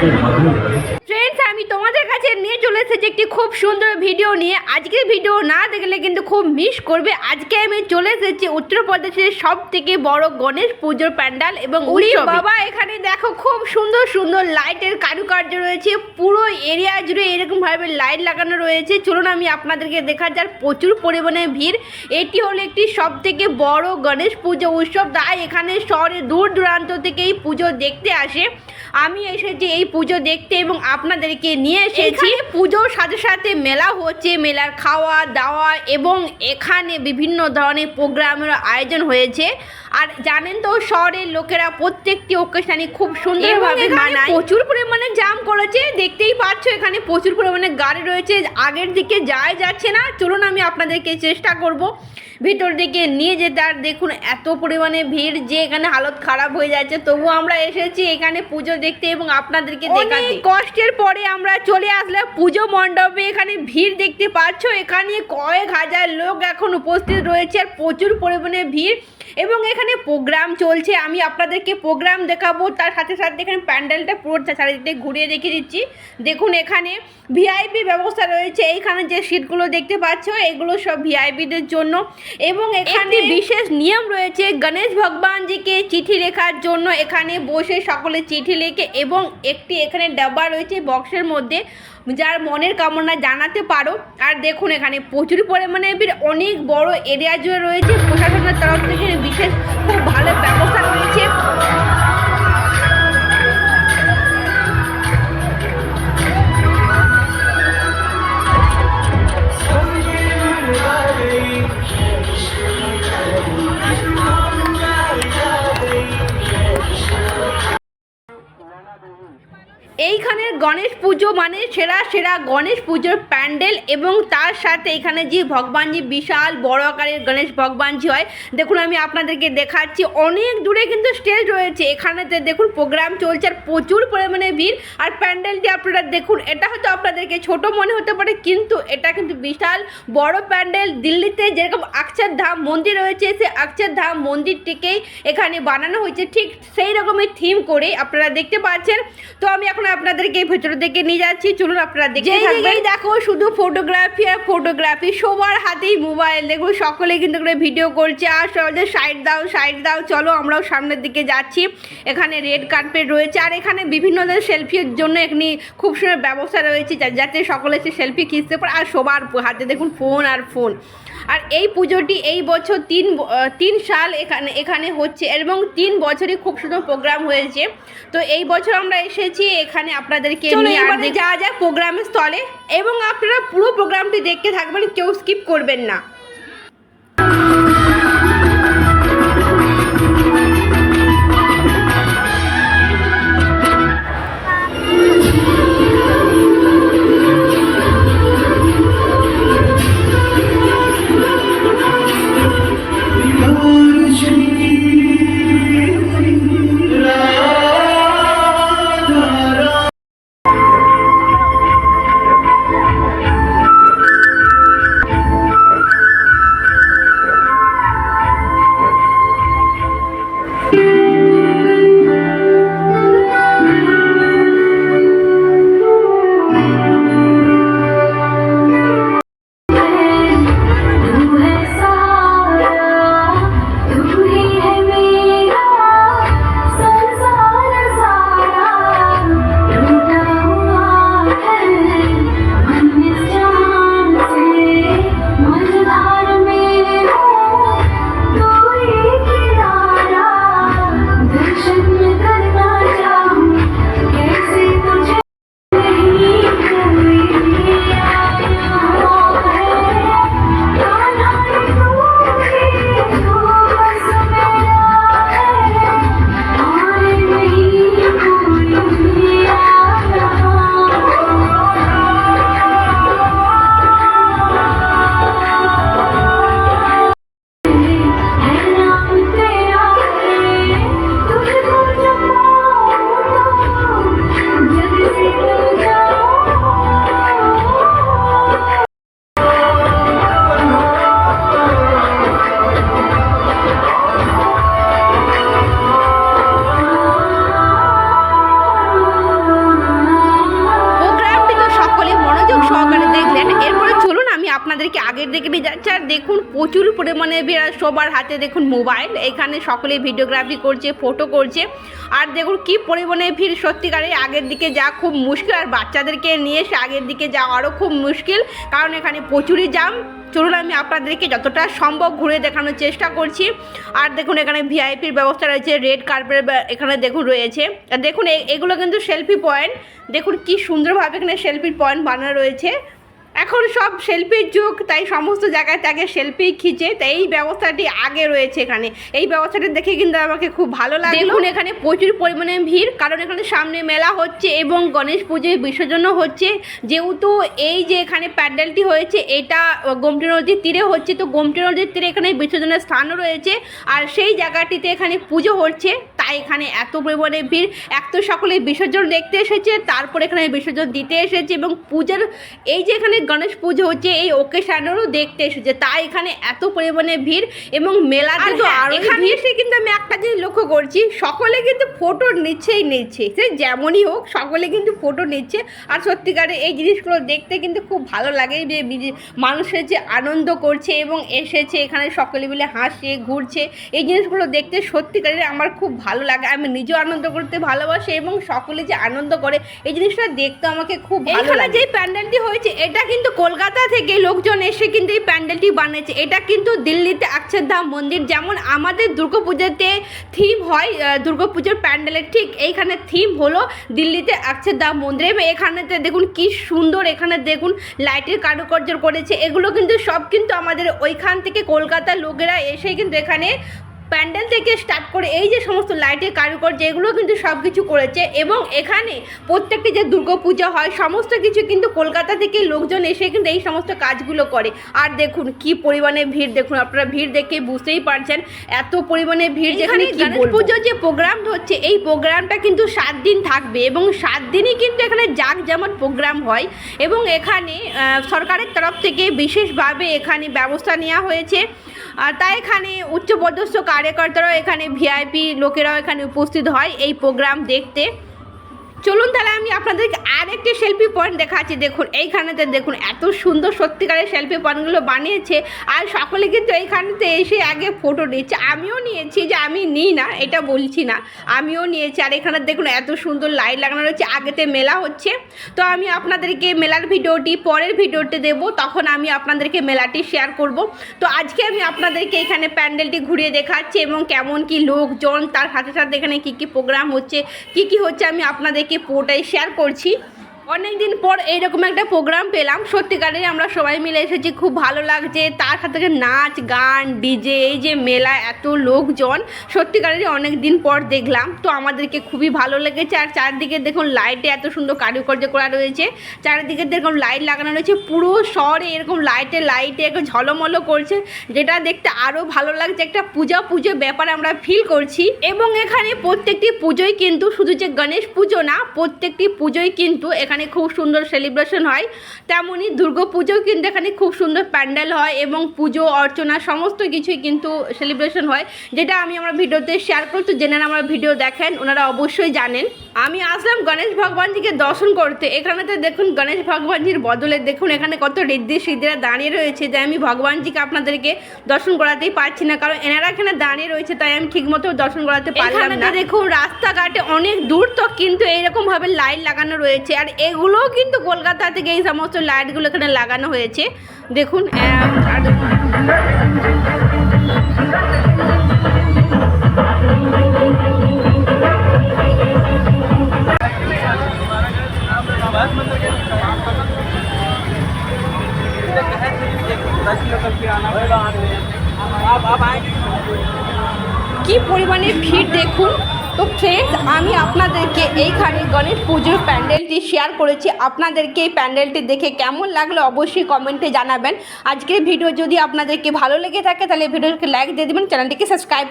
এর মাধ্যমে ফ্রেন্ডস আমি তোমাদের নিয়ে চলে এসেছি একটি খুব সুন্দর ভিডিও নিয়ে আজকের ভিডিও না দেখলে কিন্তু খুব মিস করবে। আজকে আমি চলে এসেছি উত্তরপ্রদেশের সব থেকে বড় গণেশ পুজোর প্যান্ডাল এবং বাবা এখানে দেখো খুব সুন্দর সুন্দর লাইটের কারুকার্য রয়েছে পুরো এরিয়া জুড়ে এরকম ভাবে লাইট লাগানো রয়েছে। চলুন আমি আপনাদেরকে দেখা যার প্রচুর পরিমাণে ভিড়। এটি হলো একটি সব থেকে বড় গণেশ পুজো উৎসব। তাই এখানে শহরে দূর দূরান্ত থেকে এই পুজো দেখতে আসে। আমি এসেছি এই পুজো দেখতে এবং আপনাদেরকে নিয়ে এসেছি। পুজোর সাথে সাথে মেলা হচ্ছে, মেলার খাওয়া দাওয়া এবং এখানে বিভিন্ন ধরনের প্রোগ্রামের আয়োজন হয়েছে। আর জানেন তো শহরের লোকেরা প্রত্যেকটি ওকেশনে খুব সুন্দরভাবে মানায়। প্রচুর পরিমাণে জাম করেছে দেখতেই পাচ্ছ এখানে প্রচুর পরিমাণে গাড়ি রয়েছে আগের দিকে যায় যাচ্ছে না। চলুন আমি আপনাদেরকে চেষ্টা করব ভিতর দিকে নিয়ে যেতে। আর দেখুন এত পরিমাণে ভিড় যে এখানে হালত খারাপ হয়ে যাচ্ছে। তবু আমরা এসেছি এখানে পুজো দেখতে এবং আপনাদেরকে দেখাতে। কষ্টের পরে আমরা চলে আসলাম পুজো মণ্ডপে। এখানে ভিড় দেখতে পাচ্ছ এখানে কয়েক হাজার লোক এখন উপস্থিত রয়েছে। আর প্রচুর পরিমাণে ভিড়। এবং এখানে প্রোগ্রাম চলছে। আমি আপনাদেরকে প্রোগ্রাম দেখাবো। তার সাথে সাথে এখানে প্যান্ডেলটা পুরো চারিদিকে ঘুরিয়ে দেখিয়ে দিচ্ছি। দেখুন এখানে ভিআইপি ব্যবস্থা রয়েছে। এইখানে যে সিটগুলো দেখতে পাচ্ছ, এগুলো সব ভিআইপিদের জন্য। এবং এখানে বিশেষ নিয়ম রয়েছে গণেশ ভগবানজিকে চিঠি লেখার জন্য। এখানে বসে সকলে চিঠি লেখে এবং একটি এখানে ডাব্বা রয়েছে বক্সের মধ্যে। যার মনের কামনা জানাতে পারো। আর দেখুন এখানে প্রচুর পরিমাণে অনেক বড় এরিয়া জুড়ে রয়েছে প্রশাসনের তরফ থেকে বিশেষ খুব ভালো এইখানের গণেশ পুজো মানে সেরা সেরা গণেশ পুজোর প্যান্ডেল এবং তার সাথে এখানে যে ভগবানজি বিশাল বড় আকারের গণেশ ভগবানজি হয়, দেখুন আমি আপনাদেরকে দেখাচ্ছি, অনেক দূরে কিন্তু স্টেজ রয়েছে, এখানেতে দেখুন প্রোগ্রাম চলছে আর প্রচুর পরিমাণে ভিড়, আর প্যান্ডেলটি আপনারা দেখুন, এটা হয়তো আপনাদেরকে ছোট মনে হতে পারে, কিন্তু এটা কিন্তু বিশাল বড় প্যান্ডেল, দিল্লিতে যেরকম ধাম মন্দির রয়েছে আকচার ধাম মন্দিরটিকেই এখানে বানানো হয়েছে, ঠিক সেই রকমের থিম করে আপনারা দেখতে পাচ্ছেন। তো আমি এখন আপনাদেরকে এই ভেতর দিকে নিয়ে যাচ্ছি। চলুন আপনারা দেখতে থাকবেন। দেখো শুধু ফটোগ্রাফি আর ফটোগ্রাফি সবার হাতেই মোবাইল দেখুন সকলে কিন্তু করে ভিডিও করছে। আর সহজে সাইড দাও সাইড দাও। চলো আমরাও সামনের দিকে যাচ্ছি। এখানে রেড কার্পেট রয়েছে। আর এখানে বিভিন্ন ধরনের সেলফির জন্য এখানে খুব সুন্দর ব্যবস্থা রয়েছে। যাতে সকলে সে সেলফি খিঁচতে পারে। আর সবার হাতে দেখুন ফোন আর ফোন আর এই পুজোটি এই বছর তিন তিন সাল এখানে এখানে হচ্ছে এবং তিন বছরই খুব সুন্দর প্রোগ্রাম হয়েছে। তো এই বছর আমরা এসেছি এখানে আপনাদেরকে যাওয়া যায় প্রোগ্রামের স্থলে এবং আপনারা পুরো প্রোগ্রামটি দেখতে থাকবেন কেউ স্কিপ করবেন না। আপনাদেরকে আগের দিকে যাচ্ছে, আর দেখুন প্রচুর পরিমাণে সবার হাতে দেখুন মোবাইল। এখানে সকলে ভিডিওগ্রাফি করছে, ফটো করছে। আর দেখুন কি পরিমাণে ভিড়, সত্যিকারে আগের দিকে যা খুব মুশকিল, আর বাচ্চাদেরকে নিয়ে এসে আগের দিকে যাওয়া আরও খুব মুশকিল। কারণ এখানে প্রচুরই জাম চলুন আমি আপনাদেরকে যতটা সম্ভব ঘুরে দেখানোর চেষ্টা করছি। আর দেখুন এখানে ভিআইপির ব্যবস্থা রয়েছে রেড কার্পেট এখানে দেখুন রয়েছে। দেখুন এগুলো কিন্তু সেলফি পয়েন্ট দেখুন কি সুন্দরভাবে এখানে সেলফির পয়েন্ট বানানো রয়েছে। এখন সব সেলফির যুগ, তাই সমস্ত জায়গায় তাকে সেলফি খিচে, তাই এই ব্যবস্থাটি আগে রয়েছে এখানে। এই ব্যবস্থাটি দেখে কিন্তু আমাকে খুব ভালো লাগে দেখুন, এখানে প্রচুর পরিমাণে ভিড়, কারণ এখানে সামনে মেলা হচ্ছে এবং গণেশ পুজোয় বিসর্জনও হচ্ছে। যেহেতু এই যে এখানে প্যান্ডেলটি হয়েছে, এটা গোমটি নদীর তীরে হচ্ছে, তো গোমটি নদীর তীরে এখানে বিসর্জনের স্থানও রয়েছে। আর সেই জায়গাটিতে এখানে পুজো হচ্ছে, তাই এখানে এত পরিমাণে ভিড়। এক তো সকলে বিসর্জন দেখতে এসেছে, তারপর এখানে বিসর্জন দিতে এসেছে এবং পূজার এই যে এখানে গণেশ পুজো হচ্ছে এই ওকেশনেরও দেখতে এসেছে। তাই এখানে এত পরিমাণে ভিড় এবং মেলাতে তো হ্যাঁ, আরও এখানে এসে কিন্তু আমি একটা জিনিস লক্ষ্য করছি সকলে কিন্তু ফটো নিচ্ছেই নিচ্ছে। সে যেমনই হোক সকলে কিন্তু ফটো নিচ্ছে। আর সত্যিকারে এই জিনিসগুলো দেখতে কিন্তু খুব ভালো লাগে যে মানুষের যে আনন্দ করছে এবং এসেছে এখানে সকলে মিলে হাসছে ঘুরছে। এই জিনিসগুলো দেখতে সত্যিকারের আমার খুব ভালো লাগে। আমি নিজেও আনন্দ করতে ভালোবাসি এবং সকলে যে আনন্দ করে এই জিনিসটা দেখতে আমাকে খুব ভালো লাগে। যে প্যান্ডেলটি হয়েছে এটা কিন্তু কলকাতা থেকে লোকজন এসে কিন্তু এই প্যান্ডেলটি বানিয়েছে। এটা কিন্তু দিল্লিতে অক্ষরধাম মন্দির। যেমন আমাদের দুর্গাপুজোতে থিম হয় দুর্গাপুজোর প্যান্ডেলের ঠিক এইখানে থিম হলো দিল্লিতে অক্ষরধাম মন্দির। এবং এখানেতে দেখুন কি সুন্দর এখানে দেখুন লাইটের কারুকার্য করেছে। এগুলো কিন্তু সব কিন্তু আমাদের ওইখান থেকে কলকাতার লোকেরা এসে কিন্তু এখানে প্যান্ডেল থেকে স্টার্ট করে এই যে সমস্ত লাইটের কারুকার্য এগুলো কিন্তু সব কিছু করেছে এবং এখানে প্রত্যেকটি যে দুর্গাপূজা হয় সমস্ত কিছু কিন্তু কলকাতা থেকে লোকজন এসে কিন্তু এই সমস্ত কাজগুলো করে। আর দেখুন কি পরিমাণে ভিড় দেখুন আপনারা ভিড় দেখে বুঝতেই পারছেন এত পরিমাণে ভিড় যেখানে গণেশ পুজোর যে প্রোগ্রাম হচ্ছে এই প্রোগ্রামটা কিন্তু সাত দিন থাকবে এবং সাত দিনই কিন্তু এখানে জাক যেমন প্রোগ্রাম হয় এবং এখানে সরকারের তরফ থেকে বিশেষভাবে এখানে ব্যবস্থা নেওয়া হয়েছে। আর তাই এখানে উচ্চপদস্থ কার্যকর্তারাও এখানে ভিআইপি লোকেরাও এখানে উপস্থিত হয় এই প্রোগ্রাম দেখতে। চলুন তাহলে আমি আপনাদেরকে আরেকটি সেলফি পয়েন্ট দেখাচ্ছি। দেখুন, এইখানেতে দেখুন, এত সুন্দর সত্যিকারের সেলফি পয়েন্টগুলো বানিয়েছে। আর সকলে কিন্তু এইখানেতে এসে আগে ফটো নিচ্ছে। আমিও নিয়েছি যে আমি নিই না, এটা বলছি না। আমিও নিয়েছি। আর এখানে দেখুন, এত সুন্দর লাইট লাগানো রয়েছে। আগেতে মেলা হচ্ছে। তো আমি আপনাদেরকে মেলার ভিডিওটি, পরের ভিডিওতে দেবো। তখন আমি আপনাদেরকে মেলাটি শেয়ার করব। তো আজকে আমি আপনাদেরকে এখানে প্যান্ডেলটি ঘুরিয়ে দেখাচ্ছি এবং কেমন কি লোকজন, তার সাথে সাথে এখানে কি কি প্রোগ্রাম হচ্ছে, কি কি হচ্ছে আমি আপনাদেরকে পুরোটাই শেয়ার করছি। অনেক দিন পর এইরকম একটা প্রোগ্রাম পেলাম। সত্যিকারের আমরা সবাই মিলে এসেছি, খুব ভালো লাগছে। তার সাথে নাচ, গান ডিজে এই যে মেলা, এত লোকজন সত্যিকারেরই অনেক দিন পর দেখলাম। তো আমাদেরকে খুবই ভালো লেগেছে। আর চারদিকে দেখুন লাইটে এত সুন্দর কারুকার্য করা রয়েছে। চারিদিকে দেখুন লাইট লাগানো রয়েছে। পুরো শহরে এরকম লাইটে লাইটে একটু ঝলমলো করছে, যেটা দেখতে আরও ভালো লাগছে। একটা পূজা পুজো ব্যাপারে আমরা ফিল করছি। এবং এখানে প্রত্যেকটি পুজোই কিন্তু শুধু যে গণেশ পুজো না, প্রত্যেকটি পুজোই কিন্তু এখানে খুব সুন্দর সেলিব্রেশন হয়। তেমনই পুজোও কিন্তু এখানে খুব সুন্দর প্যান্ডেল হয় এবং পুজো, অর্চনা সমস্ত কিছুই কিন্তু সেলিব্রেশন হয়, যেটা আমি আমার ভিডিওতে শেয়ার করছি জেনারা আমার ভিডিও দেখেন, ওনারা অবশ্যই জানেন। আমি আসলাম গণেশ ভগবানজিকে দর্শন করতে। এখানেতে দেখুন গণেশ ভগবানজির বদলে দেখুন এখানে কত ঋদ্ধি সিদ্ধিরা দাঁড়িয়ে রয়েছে, যে আমি ভগবানজিকে আপনাদেরকে দর্শন করাতেই পারছি না। কারণ এনারা এখানে দাঁড়িয়ে রয়েছে, তাই আমি ঠিকমতো দর্শন করাতে পারলাম না। দেখুন রাস্তাঘাটে অনেক দূর তো কিন্তু এইরকম ভাবে লাইট লাগানো রয়েছে। আর এগুলোও কিন্তু কলকাতা থেকে এই সমস্ত লাইটগুলো এখানে লাগানো হয়েছে। দেখুন কি পরিমাণে ভিড় দেখুন। তো ফ্রেন্ডস আমি আপনাদেরকে এইখানে গণেশ পুজোর প্যান্ডেলটি শেয়ার করেছি। আপনাদেরকে এই প্যান্ডেলটি দেখে কেমন লাগল অবশ্যই কমেন্টে জানাবেন। আজকের ভিডিও যদি আপনাদেরকে ভালো লেগে থাকে, তাহলে ভিডিওকে লাইক দিয়ে দেবেন চ্যানেলটিকে সাবস্ক্রাইব